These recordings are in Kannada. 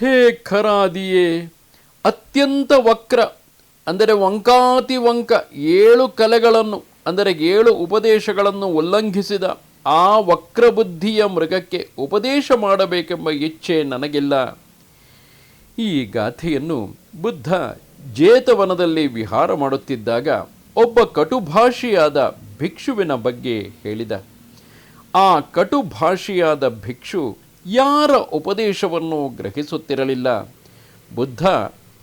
ಹೇ ಖರಾದಿಯೇ, ಅತ್ಯಂತ ವಕ್ರ, ಅಂದರೆ ವಂಕಾತಿ ವಂಕ, ಏಳು ಕಲೆಗಳನ್ನು, ಅಂದರೆ ಏಳು ಉಪದೇಶಗಳನ್ನು ಉಲ್ಲಂಘಿಸಿದ ಆ ವಕ್ರಬುದ್ಧಿಯ ಮೃಗಕ್ಕೆ ಉಪದೇಶ ಮಾಡಬೇಕೆಂಬ ಇಚ್ಛೆ ನನಗಿಲ್ಲ. ಈ ಗಾಥೆಯನ್ನು ಬುದ್ಧ ಜೇತವನದಲ್ಲಿ ವಿಹಾರ ಮಾಡುತ್ತಿದ್ದಾಗ ಒಬ್ಬ ಕಟುಭಾಷಿಯಾದ ಭಿಕ್ಷುವಿನ ಬಗ್ಗೆ ಹೇಳಿದ. ಆ ಕಟುಭಾಷಿಯಾದ ಭಿಕ್ಷು ಯಾರ ಉಪದೇಶವನ್ನು ಗ್ರಹಿಸುತ್ತಿರಲಿಲ್ಲ. ಬುದ್ಧ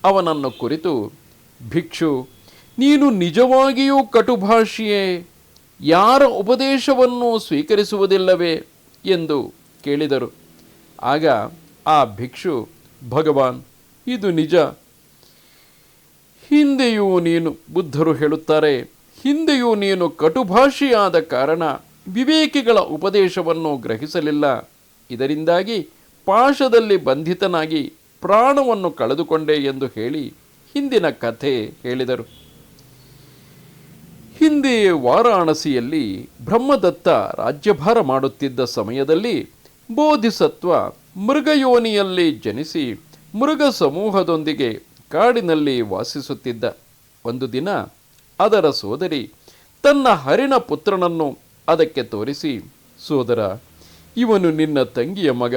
ಅವನನ್ನು ಕುರಿತು, ಭಿಕ್ಷು, ನೀನು ನಿಜವಾಗಿಯೂ ಕಟುಭಾಷಿಯೇ, ಯಾರ ಉಪದೇಶವನ್ನು ಸ್ವೀಕರಿಸುವುದಿಲ್ಲವೇ? ಎಂದು ಕೇಳಿದರು. ಆಗ ಆ ಭಿಕ್ಷು, ಭಗವಾನ್, ಇದು ನಿಜ. ಹಿಂದೆಯೂ ನೀನು, ಬುದ್ಧರು ಹೇಳುತ್ತಾರೆ, ಹಿಂದೆಯೂ ನೀನು ಕಟುಭಾಷಿಯಾದ ಕಾರಣ ವಿವೇಕಿಗಳ ಉಪದೇಶವನ್ನು ಗ್ರಹಿಸಲಿಲ್ಲ. ಇದರಿಂದಾಗಿ ಪಾಶದಲ್ಲಿ ಬಂಧಿತನಾಗಿ ಪ್ರಾಣವನ್ನು ಕಳೆದುಕೊಂಡೆ ಎಂದು ಹೇಳಿ ಹಿಂದಿನ ಕಥೆ ಹೇಳಿದರು. ಹಿಂದೆ ವಾರಾಣಸಿಯಲ್ಲಿ ಬ್ರಹ್ಮದತ್ತ ರಾಜ್ಯಭಾರ ಮಾಡುತ್ತಿದ್ದ ಸಮಯದಲ್ಲಿ ಬೋಧಿಸತ್ವ ಮೃಗಯೋನಿಯಲ್ಲಿ ಜನಿಸಿ ಮೃಗ ಸಮೂಹದೊಂದಿಗೆ ಕಾಡಿನಲ್ಲಿ ವಾಸಿಸುತ್ತಿದ್ದ. ಒಂದು ದಿನ ಅದರ ಸೋದರಿ ತನ್ನ ಹರಿಣ ಪುತ್ರನನ್ನು ಅದಕ್ಕೆ ತೋರಿಸಿ, ಸೋದರ ಇವನು ನಿನ್ನ ತಂಗಿಯ ಮಗ,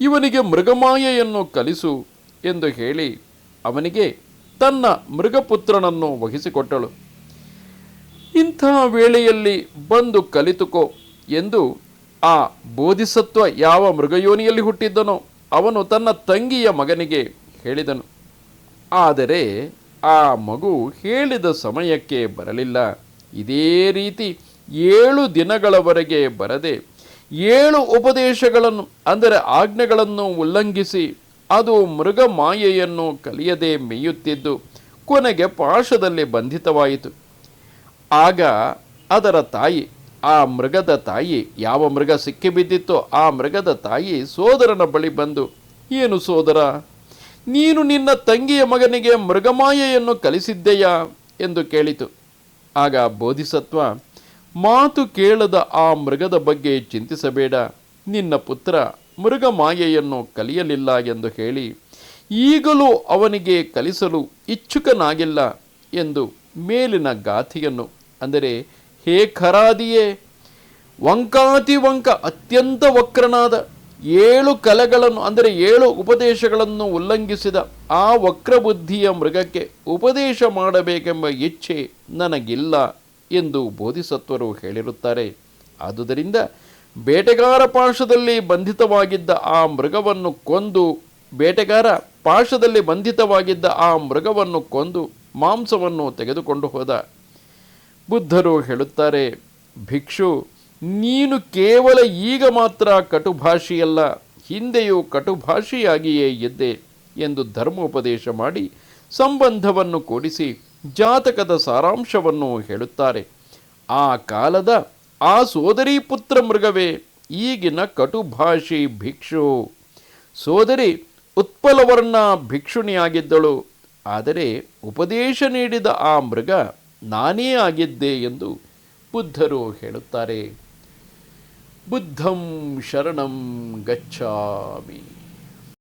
ಇವನಿಗೆ ಮೃಗಮಾಯೆಯನ್ನು ಕಲಿಸು ಎಂದು ಹೇಳಿ ಅವನಿಗೆ ತನ್ನ ಮೃಗಪುತ್ರನನ್ನು ವಹಿಸಿಕೊಟ್ಟಳು. ಇಂಥ ವೇಳೆಯಲ್ಲಿ ಬಂದು ಕಲಿತುಕೋ ಎಂದು ಆ ಬೋಧಿಸತ್ವ ಯಾವ ಮೃಗಯೋನಿಯಲ್ಲಿ ಹುಟ್ಟಿದ್ದನೋ ಅವನು ತನ್ನ ತಂಗಿಯ ಮಗನಿಗೆ ಹೇಳಿದನು. ಆದರೆ ಆ ಮಗು ಹೇಳಿದ ಸಮಯಕ್ಕೆ ಬರಲಿಲ್ಲ. ಇದೇ ರೀತಿ ಏಳು ದಿನಗಳವರೆಗೆ ಬರದೆ ಏಳು ಉಪದೇಶಗಳನ್ನು, ಅಂದರೆ ಆಜ್ಞೆಗಳನ್ನು ಉಲ್ಲಂಘಿಸಿ ಅದು ಮೃಗ ಮಾಯೆಯನ್ನು ಕಲಿಯದೆ ಮೇಯುತ್ತಿದ್ದು ಕೊನೆಗೆ ಪಾಶದಲ್ಲಿ ಬಂಧಿತವಾಯಿತು. ಆಗ ಅದರ ತಾಯಿ, ಆ ಮೃಗದ ತಾಯಿ, ಯಾವ ಮೃಗ ಸಿಕ್ಕಿಬಿದ್ದಿತ್ತೋ ಆ ಮೃಗದ ತಾಯಿ ಸೋದರನ ಬಳಿ ಬಂದು, ಏನು ಸೋದರ, ನೀನು ನಿನ್ನ ತಂಗಿಯ ಮಗನಿಗೆ ಮೃಗಮಾಯೆಯನ್ನು ಕಲಿಸಿದ್ದೆಯಾ? ಎಂದು ಕೇಳಿತು. ಆಗ ಬೋಧಿಸತ್ವ ಮಾತು ಕೇಳದ ಆ ಮೃಗದ ಬಗ್ಗೆ ಚಿಂತಿಸಬೇಡ. ನಿನ್ನ ಪುತ್ರ ಮೃಗ ಮಾಯೆಯನ್ನು ಕಲಿಯಲಿಲ್ಲ ಎಂದು ಹೇಳಿ, ಈಗಲೂ ಅವನಿಗೆ ಕಲಿಸಲು ಇಚ್ಛುಕನಾಗಿಲ್ಲ ಎಂದು ಮೇಲಿನ ಗಾಥೆಯನ್ನು, ಅಂದರೆ, ಹೇ ಖರಾದಿಯೇ, ವಂಕಾತಿ ವಂಕ ಅತ್ಯಂತ ವಕ್ರನಾದ ಏಳು ಕಲೆಗಳನ್ನು, ಅಂದರೆ ಏಳು ಉಪದೇಶಗಳನ್ನು ಉಲ್ಲಂಘಿಸಿದ ಆ ವಕ್ರಬುದ್ಧಿಯ ಮೃಗಕ್ಕೆ ಉಪದೇಶ ಮಾಡಬೇಕೆಂಬ ಇಚ್ಛೆ ನನಗಿಲ್ಲ. ಎಂದು ಬೋಧಿಸತ್ವರು ಹೇಳಿರುತ್ತಾರೆ. ಆದುದರಿಂದ ಬೇಟೆಗಾರ ಪಾಶದಲ್ಲಿ ಬಂಧಿತವಾಗಿದ್ದ ಆ ಮೃಗವನ್ನು ಕೊಂದು, ಬೇಟೆಗಾರ ಪಾಶದಲ್ಲಿ ಬಂಧಿತವಾಗಿದ್ದ ಆ ಮೃಗವನ್ನು ಕೊಂದು ಮಾಂಸವನ್ನು ತೆಗೆದುಕೊಂಡು ಹೋದ. ಬುದ್ಧರು ಹೇಳುತ್ತಾರೆ, ಭಿಕ್ಷು, ನೀನು ಕೇವಲ ಈಗ ಮಾತ್ರ ಕಟುಭಾಷಿಯಲ್ಲ, ಹಿಂದೆಯೂ ಕಟುಭಾಷಿಯಾಗಿಯೇ ಇದ್ದೆ ಎಂದು ಧರ್ಮೋಪದೇಶ ಮಾಡಿ ಸಂಬಂಧವನ್ನು ಕೂಡಿಸಿ ಜಾತಕದ ಸಾರಾಂಶವನ್ನು ಹೇಳುತ್ತಾರೆ. ಆ ಕಾಲದ ಆ ಸೋದರಿ ಪುತ್ರ ಮೃಗವೇ, ಈಗಿನ ಕಟುಭಾಷಿ ಭಿಕ್ಷು. ಸೋದರಿ ಉತ್ಪಲವರ್ಣ ಭಿಕ್ಷುಣಿಯಾಗಿದ್ದಳು. ಆದರೆ ಉಪದೇಶ ನೀಡಿದ ಆ ಮೃಗ ನಾನೇ ಆಗಿದ್ದೆ ಎಂದು ಬುದ್ಧರು ಹೇಳುತ್ತಾರೆ. ಬುದ್ಧಂ ಶರಣಂ ಗಚ್ಚಾಮಿ